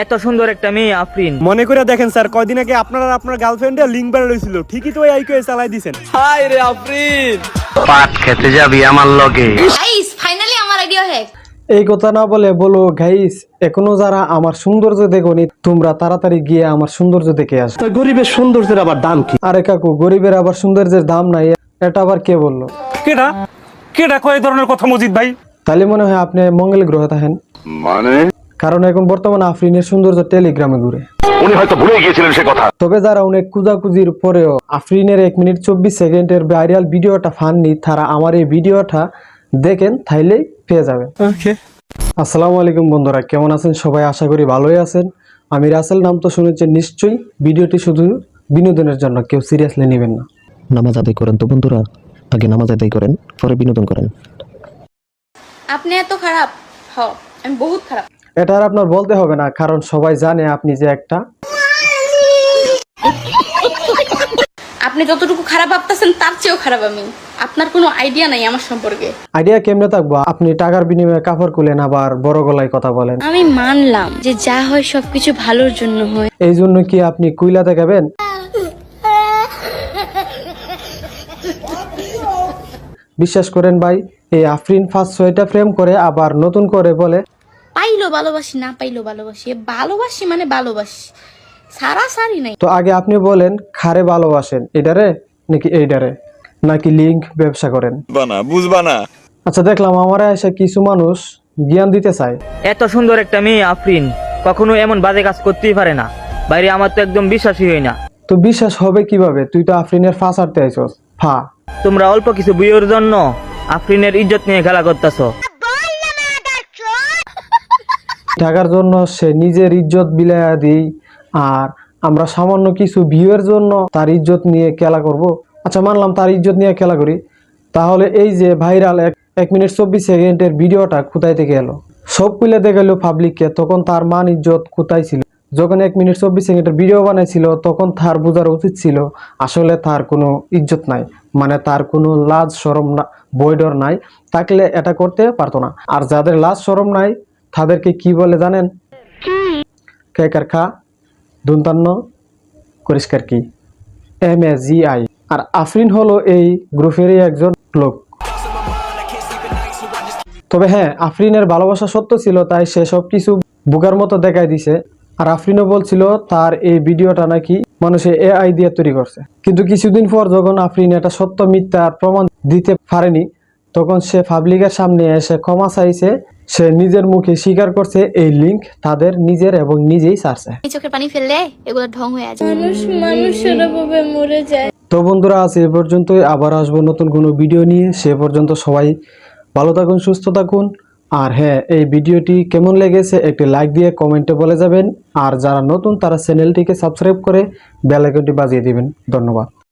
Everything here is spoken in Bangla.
এত সুন্দর একটা মেয়ে আফরিন। মনে করে দেখেন স্যার কয়দিন আগে আপনার আর আপনার গার্লফ্রেন্ডে লিঙ্ক বের হয়েছিল। ঠিকই তো ওই আইকে চালাই দিছেন। হাই রে আফরিন। পাট খেতে যাবি আমার লগে। গাইস ফাইনালি আমার আইডিয়া হ্যাক এই কথা না বলে বলো গাইস এখনও যারা আমার সৌন্দর্য দেখোনি তোমরা তাড়াতাড়ি গিয়ে আমার সৌন্দর্য দেখে আসো। তা গরিবের সৌন্দর্যের আবার দাম কি? আরে কাকু গরিবের আবার সৌন্দর্যের দাম নাই এটা আবার কে বলল? কেডা? কেডা কয় ধরনের কথা মজিদ ভাই? তাহলে মনে হয় আপনি মঙ্গল গ্রহে থাকেন। মানে? কারণ এখন বর্তমানে আফরিনের সৌন্দর্য টেলিগ্রামে ঘুরে। উনি হয়তো ভুলে গিয়েছিলেন সে কথা। তবে যারা অনেক কুজাকুজির পরেও আফরিনের এক মিনিট চব্বিশ সেকেন্ডের ভাইরাল ভিডিওটা ফাননি তারা আমার এই ভিডিওটা দেখেন তাইলেই পেয়ে যাবেন। আসসালামু আলাইকুম বন্ধুরা কেমন আছেন? সবাই আশা করি ভালোই আছেন। আমি রাসেল নাম তো শুনেছেন নিশ্চয়ই। ভিডিওটি শুধু বিনোদনের জন্য কেউ সিরিয়াসলি নেবেন না। নামাজ আদায় করেন তো বন্ধুরা আগে নামাজ আদায় করেন পরে বিনোদন করেন। আপনি এত খারাপ? হ আমি বহুত খারাপ। এটা আর আপনার বলতে হবে না কারণ সবাই জানে আপনি যে একটা। আপনি যতটুকু খারাপ ভাবতেছেন তার চেয়েও খারাপ আমি। আপনার কোনো আইডিয়া নাই আমার সম্পর্কে। আইডিয়া কেমনে থাকব? আপনি টাকার বিনিময়ে কাপড় খুলেন আবার বড় গলায় কথা বলেন। আমি মানলাম যে যা হয় সবকিছু ভালোর জন্য হয়। এই জন্য কি আপনি কুইলা দেখাবেন? বিশ্বাস করেন ভাই এই আফরিন ফার্স্ট ছয়টা ফ্রেম করে আবার নতুন করে বলে পাইলো ভালোবাসি না পাইলো ভালোবাসি। ভালোবাসি মানে ভালোবাসি। সারা সারি নাই। তো আগে আপনি বলেন খারে ভালোবাসেন এটারে নাকি এইটারে? নাকি লিঙ্ক ব্যবসা করেন? বানা বুঝবা না। আচ্ছা দেখলাম আমার এসে কিছু মানুষ জ্ঞান দিতে চায়। এত সুন্দর একটা মেয়ে আফরিন। কখনো এমন বাজে কাজ করতেই পারে না। বাইরে আমার তো একদম বিশ্বাসই হয় না। তো বিশ্বাস হবে কীভাবে? তুই তো আফরিনের ফা ছাড়তে আইছস। ফা। তোমরা অল্প কিছু বিয়ের জন্য আফরিনের ইজ্জত নিয়ে খেলা করতেছো। টাকার জন্য সে নিজের ইজ্জত বিলাইয়া দিই, আর আমরা সামান্য কিছু ভিউয়ের জন্য তার ইজ্জত নিয়ে খেলা করব। আচ্ছা মানলাম তার ইজ্জত নিয়ে খেলা করি। তাহলে এই যে ভাইরাল এক এক মিনিট চব্বিশ সেকেন্ডের ভিডিওটা কোথায় থেকে এলো? সব কুলে দেখাল পাবলিককে তখন তার মান ইজ্জত কোথায় ছিল? যখন এক মিনিট চব্বিশ সেকেন্ডের ভিডিও বানাইছিল, তখন তার বোঝার উচিত ছিল, আসলে তার কোনো ইজ্জত নাই মানে তার কোনো লাজ সরম না বৈডর নাই, থাকলে এটা করতে পারতো না। আর যাদের লাজ সরম নাই তাদেরকে কি বলে জানেন? কেকার খা? দুন্তান্ন পরিষ্কার কি? M A G I. আর আফরিন হলো এই গ্রুপেরই একজন লোক। তবে হ্যাঁ আফরিনের ভালোবাসা সত্য ছিল তাই সে সব কিছু বুকার মতো দেখাই দিছে। আর আফরিনও বলছিল তার এই ভিডিওটা নাকি মানুষে এআই দিয়ে তৈরি করছে। কিন্তু কিছুদিন পর যখন আফরিন এটা সত্য মিথ্যার প্রমাণ দিতে পারেনি তখন সে পাবলিকের সামনে এসে ক্ষমা চাইছে সে নিজের মুখে স্বীকার করছে এই লিঙ্ক তাদের নিজের এবং নিজেই ছাড়ছে এই চোখের পানি ফেললে এগুলো ঢং হয়ে আছে তো বন্ধুরা আজ এ পর্যন্তই। আবার আসব নতুন কোনো ভিডিও নিয়ে। সে পর্যন্ত সবাই ভালো থাকুন সুস্থ থাকুন। আর হ্যাঁ এই ভিডিওটি কেমন লেগেছে একটি লাইক দিয়ে কমেন্টে বলে যাবেন। আর যারা নতুন তারা চ্যানেলটিকে সাবস্ক্রাইব করে বেল আইকনটি বাজিয়ে দিবেন। ধন্যবাদ।